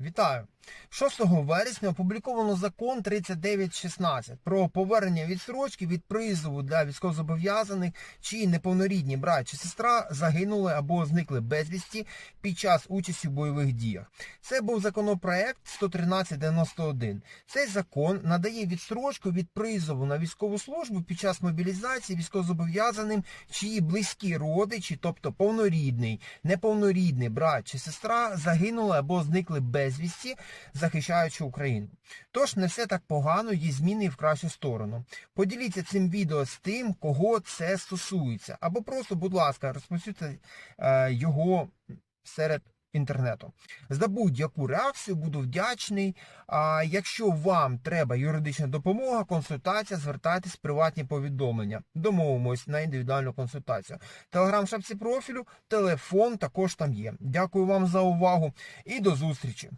Вітаю! 6 вересня опубліковано закон 3916 про повернення відстрочки від призову для військовозобов'язаних, чиї неповнорідні брат чи сестра загинули або зникли безвісті під час участі в бойових діях. Це був законопроект 11391. Цей закон надає відстрочку від призову на військову службу під час мобілізації військовозобов'язаним, чиї близькі родичі, тобто повнорідний, неповнорідний брат чи сестра загинули або зникли безвісті, захищаючи Україну. Тож не все так погано, є зміни і в кращу сторону. Поділіться цим відео з тим, кого це стосується, або просто, будь ласка, розповсюдьте е, його серед інтернету. За будь-яку реакцію буду вдячний. А якщо вам треба юридична допомога, консультація, звертайтесь в приватні повідомлення. Домовимось на індивідуальну консультацію. Телеграм шапці профілю, телефон також там є. Дякую вам за увагу і до зустрічі.